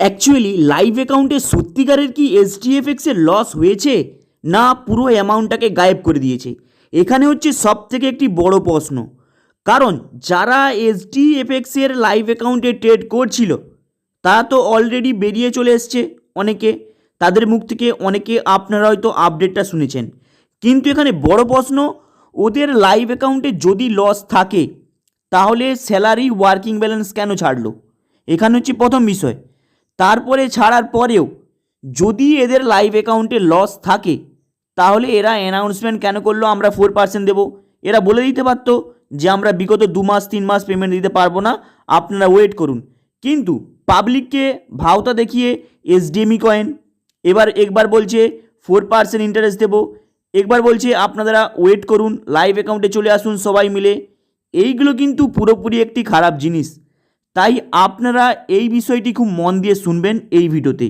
Actually live অ্যাকাউন্টে সত্যিকারের কি এইচডিএফএক্স এর লস হয়েছে? না, পুরো অ্যামাউন্টটাকে গায়েব করে দিয়েছে। এখানে হচ্ছে সব থেকে একটি বড় প্রশ্ন। কারণ, যারা এইচডিএফএক্স এর লাইভ অ্যাকাউন্টে ট্রেড করছিল, তারা তো অলরেডি বেরিয়ে চলে এসছে অনেকে। তাদের মুখ থেকে অনেকে আপনারা হয়তো আপডেটটা শুনেছেন। কিন্তু এখানে বড় প্রশ্ন, ওদের লাইভ অ্যাকাউন্টে যদি লস থাকে, তাহলে স্যালারি ওয়ার্কিং ব্যালেন্স কেন ছাড়লো? এখানে হচ্ছে প্রথম বিষয়। তারপরে ছাড়ার পরেও যদি এদের লাইভ অ্যাকাউন্টে লস থাকে, তাহলে এরা অ্যানাউন্সমেন্ট কেন করল? আমরা ফোর পার্সেন্ট দেবো। এরা বলে দিতে পারতো যে আমরা বিগত দু মাস, তিন মাস পেমেন্ট দিতে পারব না। আপনারা ওয়েট করুন। কিন্তু পাবলিককে ভাওতা দেখিয়ে এসডিএমই কয়েন এবার একবার বলছে ফোর পার্সেন্ট ইন্টারেস্ট দেবো। একবার বলছে আপনারা ওয়েট করুন লাইভ অ্যাকাউন্টে চলে আসুন সবাই মিলে। এইগুলো কিন্তু পুরোপুরি একটি খারাপ জিনিস। তাই আপনারা এই বিষয়টি খুব মন দিয়ে শুনবেন এই ভিডিওতে।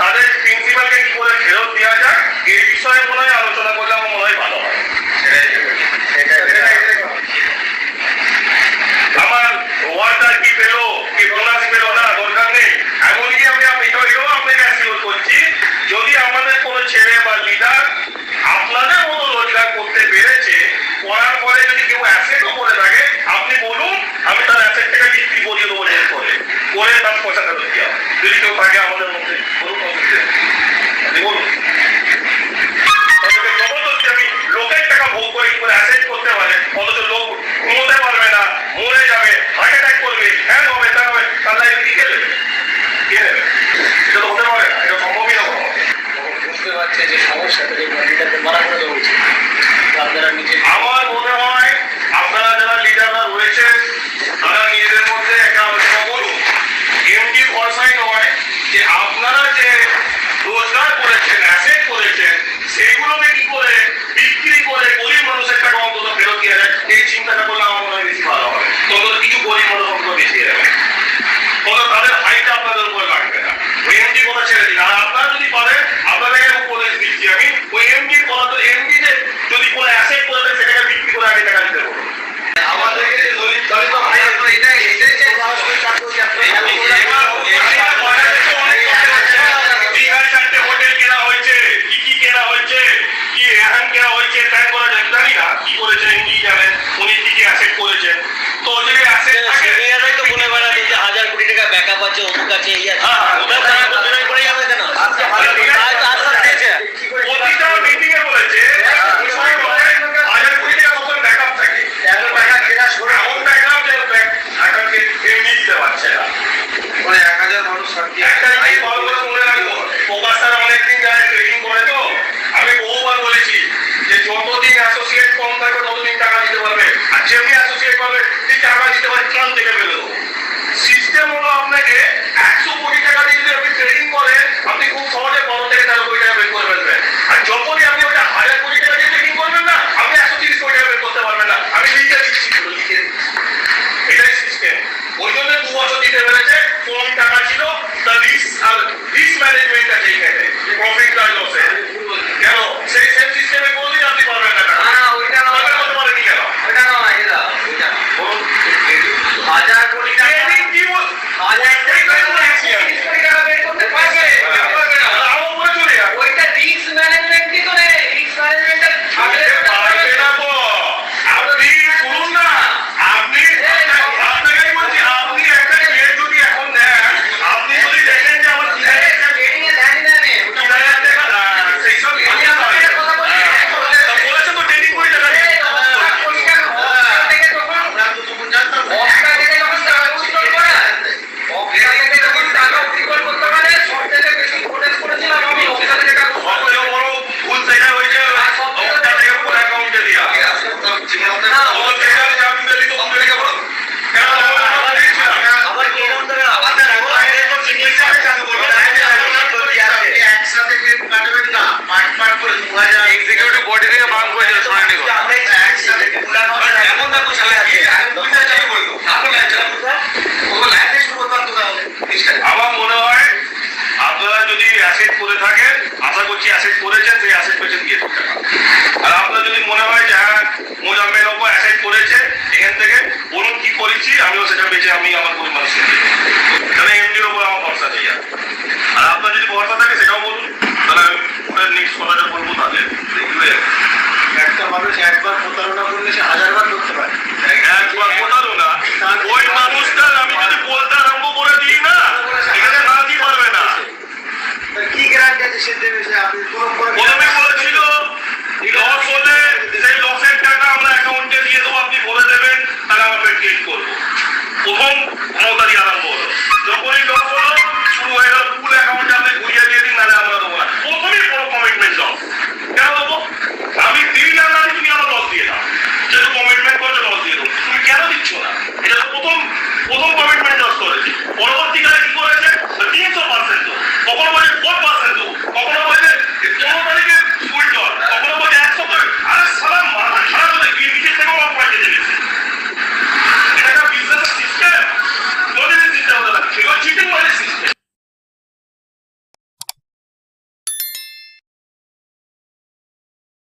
তাদের প্রিন্সিপালকে কি করে ফেরত দেওয়া যায়, এই বিষয়ে মনে হয় আলোচনা করলে আমার মনে হয় ভালো হয় আমার ওয়ার্ডার কি পেল কি বোনাস পেল না দরকার নেই এমনকি আমি আমি এটাও এটাও আপনাকে অ্যাসিওর করছি যদি আমাদের কোনো ছেলে বা লিডার আপনাদের মতো রোজগার করতে পেরেছে করার পরে যদি কেউ অ্যাসেটও করে থাকে আপনি বলুন আমি তার অ্যাসেটটাকে বিক্রি করিয়ে দেবো রেট করে করে তার পয়সা ফেরত দেওয়া থাকে আমাদের মধ্যে বলুন লোকের টাকা ভোগ করে করে অ্যাসেট করতে পারে, অথচ লোক ঘুমোতে পারবে না, মরে যাবে হার্ট করবে হ্যাঁ হবে, তা হবে লাইফ কি এটা হতে পারে না, এটা সম্ভবই না। বুঝতে পারছে যে সমস্যা রোজগার করেছেন অ্যাসেট করেছেন সেগুলোকে কি করে, বিক্রি করে গরিব মানুষের টাকা অন্তত ফেরত দিয়ে যায় এই চিন্তাটা করলে আমার মনে হয় বেশি ভালো হবে। তবে কিছু গরিব মানুষ অন্তত বেশি যাবে। তখন তাদের হাইটা আপনাদের উপরে লাগবে না। ওই এমডি কথা ছেড়ে দিন। আর আপনারা যদি পারেন, আপনাদেরকে উপদেশ দিচ্ছি। আমি ওই এমডি কথা তো এমডি যে যদি কোনো অ্যাসেট করে দেয় সেটাকে বিক্রি করে আগে টাকা দিতে বলুন আমাদেরকে যে দলিত দলিত ভাই আপনারা এটা এটাই যে আমি এবার এবার বাজারে তো অনেক কথা আছে। দীঘার চারটে হোটেল কেনা হয়েছে, কি কি কেনা হয়েছে, কি হ্যান কেনা হয়েছে, ত্যান করা যায়, জানি না টাকা দিতে পারে কান থেকে ফেলে সিস্টেম হলো আপনাকে একশো কোটি টাকা দিয়ে যদি আপনি ট্রেনিং করেন আপনি খুব সহজে বারো থেকে তেরো কোটি টাকা বের করে ফেলবেন আর যখনই আপনি ওটা হাজার কোটি টাকা দিয়ে ট্রেনিং করবেন না আপনি একশো তিরিশ কোটি টাকা বের করতে পারবেন না আমি লিখে দিচ্ছি পুরো লিখে দিচ্ছি। এটাই সিস্টেম ওই জন্য দু বছর দিতে পেরেছে কম টাকা ছিল তার রিস্ক আর রিস্ক ম্যানেজমেন্ট আছে এখানে প্রফিট আর লসে কেন সেই সেম সিস্টেমে কোনদিন আপনি পারবেন না টাকা না, ওইটা না। পারবেন করতে পারেনি কেন ওটা নয় এটা ওইটা না। বলুন। হাজার কোটি টাকা ট্রেনিং কি বল হাজার কোটি টাকা বলছি আমি। একশো কোটি টাকা বের করতে পারবে পারবে না, আমার উপরে চলে যাবে। ওইটা রিস্ক ম্যানেজমেন্টই তো নেই রিস্ক ম্যানেজমেন্টের recuerdo পেয়েছি আমিও সেটা পেয়েছি আমি আমার পরিবার তাহলে এমডির উপর আমার ভরসা নেই আর। আপনার যদি ভরসা থাকে সেটাও বলুন। তাহলে আমি ওটা নেক্সট কথাটা বলব তাহলে। একটা মানুষ একবার প্রতারণা করলে সে হাজারবার করতে পারে। ওই আমি যদি বলতে আরম্ভ করে দিই না না দিই পারবে না। কি গ্যারান্টি আছে সে দেবে? আপনি কোনো